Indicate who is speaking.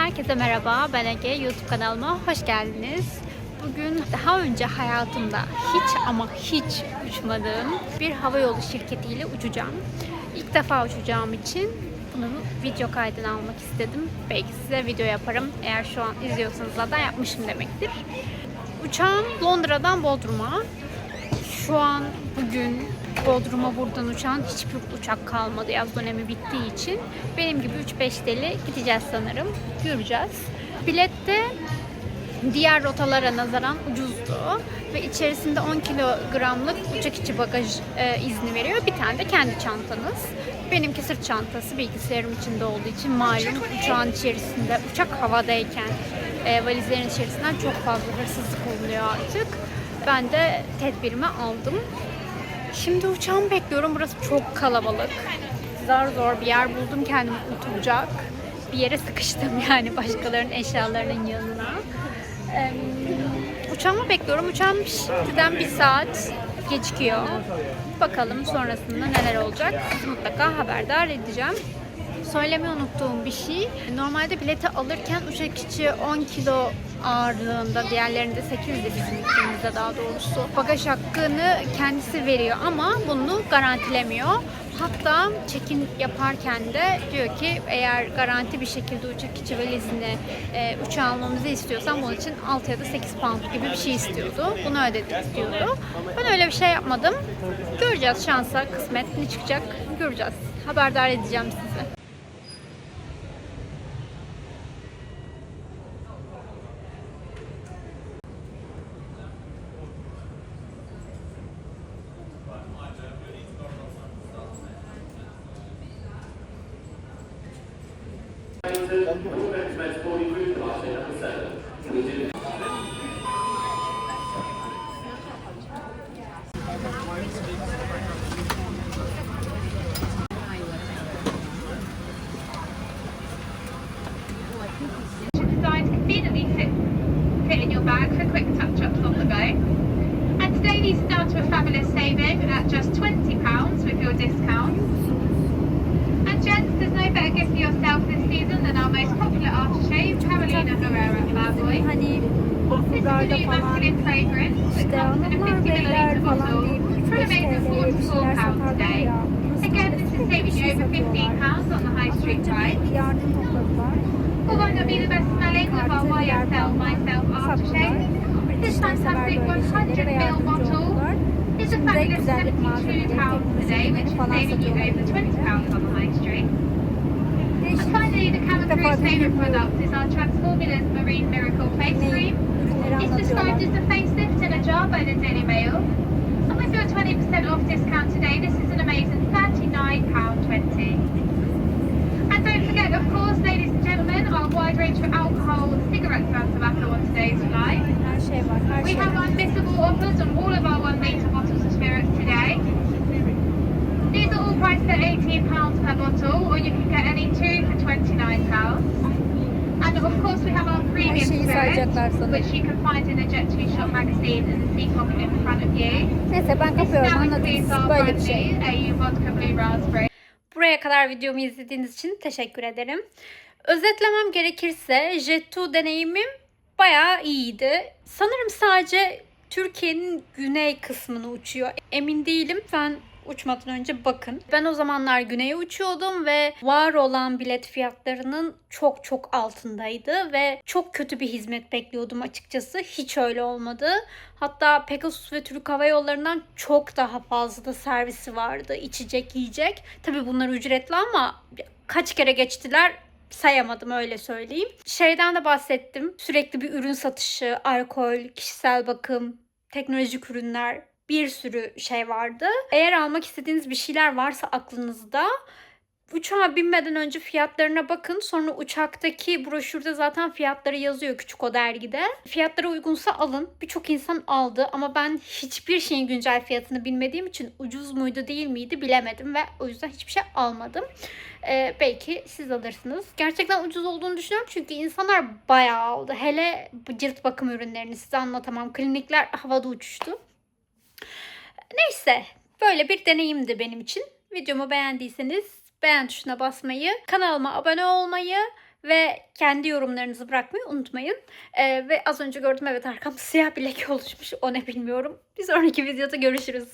Speaker 1: Herkese merhaba, ben Ege. YouTube kanalıma hoş geldiniz. Bugün daha önce hayatımda hiç ama hiç uçmadığım bir havayolu şirketiyle uçacağım. İlk defa uçacağım için bunu video kaydına almak istedim. Belki size video yaparım. Eğer şu an izliyorsanız zaten yapmışım demektir. Uçağım Londra'dan Bodrum'a. Şu an bugün Bodrum'a buradan uçan hiçbir uçak kalmadı yaz dönemi bittiği için. Benim gibi 3-5 deli gideceğiz sanırım. Göreceğiz. Bilette diğer rotalara nazaran ucuzdu ve içerisinde 10 kilogramlık uçak içi bagaj e, izni veriyor. Bir tane de kendi çantanız. Benimki sırt çantası bilgisayarım içinde olduğu için malum uçağın içerisinde uçak havadayken e, valizlerin içerisinden çok fazla hırsızlık oluyor artık. Ben de tedbirimi aldım. Şimdi uçağımı bekliyorum. Burası çok kalabalık. Zar zor bir yer buldum kendimi oturacak. Bir yere sıkıştım yani başkalarının eşyalarının yanına. Uçağımı bekliyorum. Uçağım şimdiden bir saat gecikiyor. Bakalım sonrasında neler olacak. Sizi mutlaka haberdar edeceğim. Söylemeyi unuttuğum bir şey. Normalde bileti alırken uçak içi 10 kilo ağırlığında, diğerlerinde 8 de bizim ülkemizde daha doğrusu. Bagaj hakkını kendisi veriyor ama bunu garantilemiyor. Hatta check-in yaparken de diyor ki eğer garanti bir şekilde uçak içi valizini e, uçağa almamızı istiyorsan bunun için 6 ya da 8 pound gibi bir şey istiyordu. Bunu ödedik diyordu. Ben öyle bir şey yapmadım. Göreceğiz şansa, kısmet ne çıkacak göreceğiz. Haberdar edeceğim sizi.
Speaker 2: Thank you. Board recommends fit in your bag for quick Touch-ups on the go and today these are down to a fabulous saving at just £20 bodyguard
Speaker 3: falan. İşte
Speaker 2: onlar
Speaker 3: beyler falan deyip üç
Speaker 2: beş
Speaker 3: TL.
Speaker 2: Again, this is saving you over 15 pounds on the high street price.
Speaker 3: Yardım topladılar.
Speaker 2: be the best smelling of our YSL myself aftershave. This fantastic 100 ml bottle is a fabulous 72
Speaker 3: pounds
Speaker 2: today, which is saving you over 20 pounds on the high street. And finally, the Cabin Crew's favourite product is our Transformulars Marine Miracle Face Cream by the Daily Mail. And with your 20% off discount today, this is an amazing £39.20. And don't forget, of course, ladies and gentlemen, our wide range of alcohol, cigarettes and tobacco on today's flight. We have unmissable offers on all of our one litre bottles of spirits today. These are all priced at £18 per bottle, or you can get any two for £29. And of course, we have our premium Spirits,
Speaker 3: sana.
Speaker 2: Jet.
Speaker 3: Neyse ben kapıyorum
Speaker 2: our
Speaker 3: böyle bir şey.
Speaker 1: Buraya kadar videomu izlediğiniz için teşekkür ederim. Özetlemem gerekirse Jet2 deneyimim bayağı iyiydi. Sanırım sadece Türkiye'nin güney kısmını uçuyor. Emin değilim. Ben uçmadan önce bakın. Ben o zamanlar güneye uçuyordum ve var olan bilet fiyatlarının çok çok altındaydı ve çok kötü bir hizmet bekliyordum açıkçası. Hiç öyle olmadı. Hatta Pegasus ve Türk Hava Yolları'ndan çok daha fazla da servisi vardı. İçecek, yiyecek. Tabii bunlar ücretli ama kaç kere geçtiler sayamadım öyle söyleyeyim. Şeyden de bahsettim. Sürekli bir ürün satışı, alkol, kişisel bakım, teknolojik ürünler bir sürü şey vardı. Eğer almak istediğiniz bir şeyler varsa aklınızda uçağa binmeden önce fiyatlarına bakın. Sonra uçaktaki broşürde zaten fiyatları yazıyor küçük o dergide. Fiyatlara uygunsa alın. Birçok insan aldı ama ben hiçbir şeyin güncel fiyatını bilmediğim için ucuz muydu değil miydi bilemedim ve o yüzden hiçbir şey almadım. Ee, belki siz alırsınız. Gerçekten ucuz olduğunu düşünüyorum çünkü insanlar bayağı aldı. Hele cilt bakım ürünlerini size anlatamam. Klinikler havada uçuştu. Neyse böyle bir deneyimdi benim için. Videomu beğendiyseniz beğen tuşuna basmayı, kanalıma abone olmayı Ve kendi yorumlarınızı bırakmayı unutmayın. Ee, ve az önce gördüm evet arkamda siyah bir leke oluşmuş. O ne bilmiyorum. Bir sonraki videoda görüşürüz.